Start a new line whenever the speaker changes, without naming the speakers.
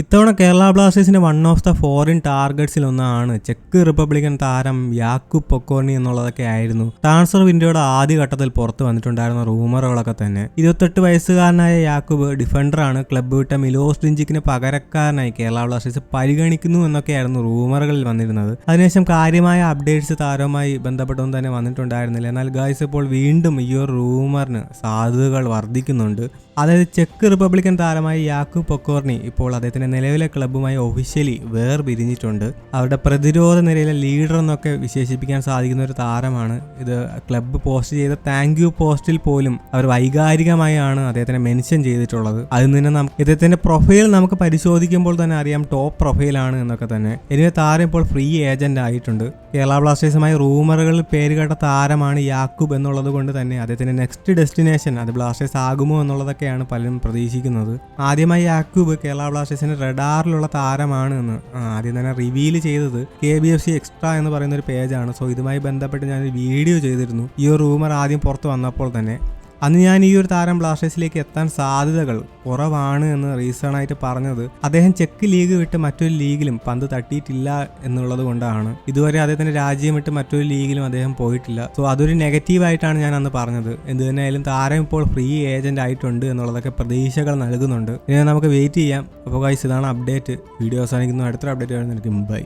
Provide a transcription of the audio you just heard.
ഇത്തവണ കേരള ബ്ലാസ്റ്റേഴ്സിന്റെ one of the foreign ടാർഗറ്റ്സിൽ ഒന്നാണ് ചെക്ക് റിപ്പബ്ലിക്കൻ താരം യാക്കു പൊക്കോർണി എന്നുള്ളതൊക്കെ ആയിരുന്നു. ട്രാൻസ്ഫർ വിൻഡോയുടെ ആദ്യ ഘട്ടത്തിൽ പുറത്തു വന്നിട്ടുണ്ടായിരുന്ന റൂമറുകളൊക്കെ തന്നെ. ഇരുപത്തെട്ട് വയസ്സുകാരനായ യാക്കൂബ് ഡിഫൻഡറാണ് ക്ലബ്ബ് വിട്ട മിലോസ് ഡിഞ്ചിക്കിന് പകരക്കാരനായി കേരള ബ്ലാസ്റ്റേഴ്സ് പരിഗണിക്കുന്നു എന്നൊക്കെയായിരുന്നു റൂമറുകളിൽ വന്നിരുന്നത്. അതിനുശേഷം കാര്യമായ അപ്ഡേറ്റ്സ് താരവുമായി ബന്ധപ്പെട്ടൊന്നും തന്നെ വന്നിട്ടുണ്ടായിരുന്നില്ല. എന്നാൽ ഗായ്സ് ഇപ്പോൾ വീണ്ടും ഈ ഒരു റൂമറിന് സാധ്യതകൾ വർദ്ധിക്കുന്നുണ്ട്. അതായത് ചെക്ക് റിപ്പബ്ലിക്കൻ താരമായ യാക്കു പൊക്കോർണി ഇപ്പോൾ അദ്ദേഹത്തിന്റെ നിലവിലെ ക്ലബ്ബുമായി ഒഫീഷ്യലി വേർപിരിഞ്ഞിട്ടുണ്ട്. അവരുടെ പ്രതിരോധ നിരയിലെ ലീഡർ എന്നൊക്കെ വിശേഷിപ്പിക്കാൻ സാധിക്കുന്ന ഒരു താരമാണ് ഇത്. ക്ലബ്ബ് പോസ്റ്റ് ചെയ്ത താങ്ക് യു പോസ്റ്റിൽ പോലും അവർ വൈകാരികമായാണ് അദ്ദേഹത്തിനെ മെൻഷൻ ചെയ്തിട്ടുള്ളത്. അതിൽ നിന്ന് നമുക്ക് ഇദ്ദേഹത്തിന്റെ പ്രൊഫൈൽ നമുക്ക് പരിശോധിക്കുമ്പോൾ തന്നെ അറിയാം ടോപ്പ് പ്രൊഫൈലാണ് എന്നൊക്കെ തന്നെ. എനിക്ക് താരം ഇപ്പോൾ ഫ്രീ ഏജന്റ് ആയിട്ടുണ്ട്. കേരള ബ്ലാസ്റ്റേഴ്സുമായി റൂമറുകളിൽ പേരുകേട്ട താരമാണ് യാക്കൂബ് എന്നുള്ളത് കൊണ്ട് തന്നെ അദ്ദേഹത്തിന്റെ നെക്സ്റ്റ് ഡെസ്റ്റിനേഷൻ അത് ബ്ലാസ്റ്റേഴ്സ് ആകുമോ എന്നുള്ളതൊക്കെയാണ് പലരും പ്രതീക്ഷിക്കുന്നത്. ആദ്യമായി യാക്കൂബ് കേരള ബ്ലാസ്റ്റേഴ്സിന്റെ റഡാറിലുള്ള താരമാണ് എന്ന് ആദ്യം തന്നെ റിവീൽ ചെയ്തത് K B F C extra എന്ന് പറയുന്ന ഒരു പേജാണ് സോ ഇതുമായി ബന്ധപ്പെട്ട് ഞാൻ ഒരു വീഡിയോ ചെയ്തിരുന്നു. ഈ ഒരു റൂമർ ആദ്യം പുറത്ത് വന്നപ്പോൾ തന്നെ. അന്ന് ഞാൻ ഈ ഒരു താരം ബ്ലാസ്റ്റേഴ്സിലേക്ക് എത്താൻ സാധ്യതകൾ കുറവാണ് എന്ന് റീസൺ ആയിട്ട് പറഞ്ഞത്. അദ്ദേഹം ചെക്ക് ലീഗ് വിട്ട് മറ്റൊരു ലീഗിലും പന്ത് തട്ടിയിട്ടില്ല എന്നുള്ളത് കൊണ്ടാണ്. ഇതുവരെ അദ്ദേഹത്തിന്റെ രാജ്യം വിട്ട് മറ്റൊരു ലീഗിലും അദ്ദേഹം പോയിട്ടില്ല. സോ അതൊരു നെഗറ്റീവ് ആയിട്ടാണ് ഞാൻ അന്ന് പറഞ്ഞത്. എന്ത് തന്നെയായാലും താരം ഇപ്പോൾ ഫ്രീ ഏജന്റ് ആയിട്ടുണ്ട് എന്നുള്ളതൊക്കെ പ്രതീക്ഷകൾ നൽകുന്നുണ്ട്. ഇനി നമുക്ക് വെയിറ്റ് ചെയ്യാം. അപ്പോൾ ഗൈസ് ഇതാണ് അപ്ഡേറ്റ് വീഡിയോ അവസാനിക്കുന്നു. അടുത്തൊരു അപ്ഡേറ്റ് വരുന്നതായിരിക്കും. ബൈ